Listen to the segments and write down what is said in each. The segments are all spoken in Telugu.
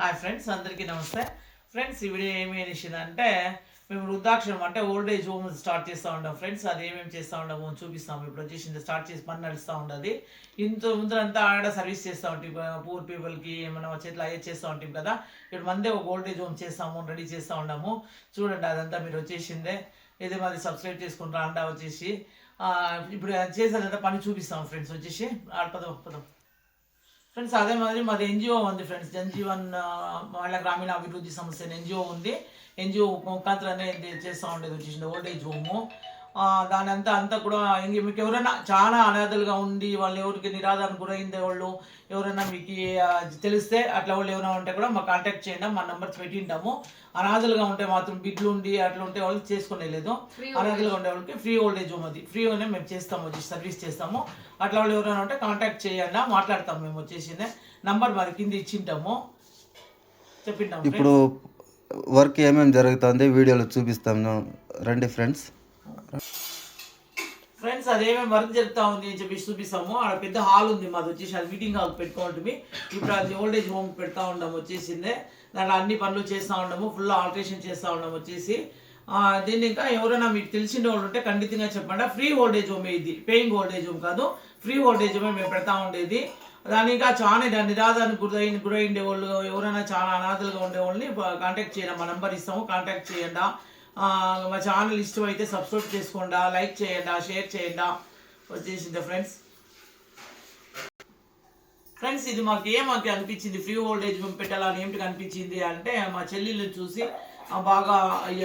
హాయ్ ఫ్రెండ్స్ అందరికీ నమస్తే. ఫ్రెండ్స్ ఈ వీడియో ఏమి అంటే మేము వృద్ధాక్షరం అంటే ఓల్డ్ ఏజ్ హోమ్ స్టార్ట్ చేస్తూ ఉంటాం ఫ్రెండ్స్ అది ఏమేమి చేస్తూ ఉండము అని చూపిస్తాము. ఇప్పుడు వచ్చేసి స్టార్ట్ చేసి పని నడుస్తూ ఉండదు. ఇంత ముందరంతా ఆడ సర్వీస్ చేస్తూ ఉంటాం. పూర్ పీపుల్కి ఏమైనా చేతిలో అయ్యే చేస్తూ ఉంటాం కదా. ఇప్పుడు మందే ఒక ఓల్డ్ ఏజ్ హోమ్ చేస్తాము రెడీ చేస్తూ ఉండము. చూడండి అదంతా మీరు వచ్చేసిందే. ఇది మాది సబ్స్క్రైబ్ చేసుకుంటారా అండా వచ్చేసి ఇప్పుడు అది చేసేదంతా పని చూపిస్తాం ఫ్రెండ్స్ వచ్చేసి ఆడ పదం పదం. ఫ్రెండ్స్ అదే మాదిరి మాది ఎన్జిఓ ఉంది ఫ్రెండ్స్. జన్జీవన్ మహిళా గ్రామీణ అభివృద్ధి సంస్థ ఎన్జిఓ ఉంది. ఎన్జిఓ ముఖాంతరనే చేస్తూ ఉండేది వచ్చేసింది. Old age home. దాని అంతా అంతా కూడా ఇంక మీకు ఎవరైనా చాలా అనాథలుగా ఉండి వాళ్ళు ఎవరికి నిరాధారణ గురైందే వాళ్ళు ఎవరైనా మీకు తెలిస్తే అట్లా వాళ్ళు ఎవరైనా ఉంటే కూడా మా కాంటాక్ట్ చేయండి మా నెంబర్స్ పెట్టింటాము. అనాథలుగా ఉంటే మాత్రం బిడ్లు ఉండి అట్లా ఉంటే వాళ్ళు చేసుకునే లేదు. అనాథలుగా ఉండే వాళ్ళకి ఫ్రీ ఓల్డ్ ఏజ్ హోమ్ అది ఫ్రీగానే మేము చేస్తాము వచ్చి సర్వీస్ చేస్తాము. అట్లా వాళ్ళు ఎవరైనా ఉంటే కాంటాక్ట్ చేయండి మాట్లాడతాం మేము వచ్చేసి నంబర్ మరి కింద ఇచ్చింటాము. చెప్పింటాము ఇప్పుడు వర్క్ ఏమేమి జరుగుతుంది వీడియోలో చూపిస్తాను రండి ఫ్రెండ్స్ ఫ్రెండ్స్ అదేమేమి వర్క్ జరుగుతా ఉంది అని చెప్పి చూపిస్తాము. ఆడ పెద్ద హాల్ ఉంది మాది వచ్చేసి అది మీటింగ్ హాల్ పెట్టుకోవటమి ఇప్పుడు అది ఓల్డ్ ఏజ్ హోమ్ పెడతా ఉండడం వచ్చేసిందే. దాంట్లో అన్ని పనులు చేస్తూ ఉండము ఫుల్ ఆల్టరేషన్ చేస్తూ ఉండడం వచ్చేసి. దీన్ని ఇంకా ఎవరైనా మీకు తెలిసిన వాళ్ళు ఉంటే ఖండితంగా చెప్పండి. ఫ్రీ ఓల్డేజ్ హోమే హోమ్ ఇది? పేయింగ్ ఓల్డేజ్ హోమ్ కాదు. ఫ్రీ ఓల్డేజ్ హోమే మేము పెడతా ఉండేది. దాని ఇంకా చాలా దా- నిరాధానికి గురైన గురైండే వాళ్ళు ఎవరైనా చాలా అనాథలుగా ఉండే వాళ్ళని కాంటాక్ట్ చేయండి మా నెంబర్ ఇస్తాము. కాంటాక్ట్ చేయండి. మా ఛానల్ ఇష్టం అయితే సబ్స్క్రైబ్ చేసుకోండి లైక్ చేయండి షేర్ చేయండి. వచ్చేసింది ఫ్రెండ్స్ ఫ్రెండ్స్ ఇది మాకు ఏ మాకు అనిపించింది? ఫ్రీ ఓల్డ్ ఏజ్ మేము పెట్టాలని ఏమిటి అనిపించింది అంటే మా చెల్లెళ్ళు చూసి బాగా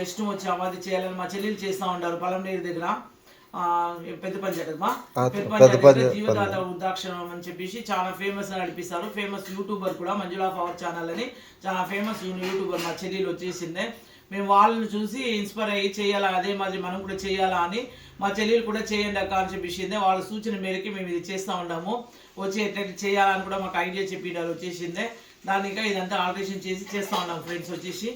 ఇష్టం వచ్చి అవాది చేయాలని మా చెల్లెలు చేస్తూ ఉంటారు పొలం నీరు దగ్గర పెద్ద పంచాయతీ మా? ఆ, పెద్ద పంచాయతీ జీవదాత వృద్ధాక్షరం అని చెప్పేసి చాలా ఫేమస్గా నడిపిస్తారు. ఫేమస్ యూట్యూబర్ కూడా మంజులా పవర్ ఛానల్ అని చాలా ఫేమస్ యూట్యూబర్ మా చెల్లెలు వచ్చేసిందే. మేము వాళ్ళని చూసి ఇన్స్పైర్ అయ్యి చేయాలా అదే మాదిరి మనం కూడా చేయాలా అని మా చెల్లెలు కూడా చేయండి అక్క అని చెప్పేసిందే. వాళ్ళ సూచన మేరకి మేము ఇది చేస్తూ ఉండము వచ్చి ఎట్లా చేయాలని కూడా మాకు ఐడియా చెప్పినారు వచ్చేసిందే దానికా ఇదంతా ఆల్టరేషన్ చేసి చేస్తూ ఉన్నాం ఫ్రెండ్స్ వచ్చేసి.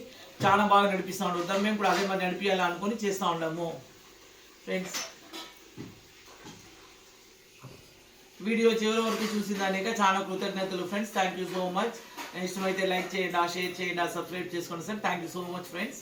చాలా బాగా నడిపిస్తూ ఉంటాం మేము కూడా అదే మరి నడిపించాలా అనుకుని చేస్తూ ఉన్నాము. ఫ్రెండ్స్ వీడియో చివరి వరకు చూసిన దానిక చాలా కృతజ్ఞతలు. Friends thank you so much ఇష్టమైతే లైక్ చేయండి షేర్ చేయండి సబ్స్క్రైబ్ చేసుకోండి sir. Thank you so much friends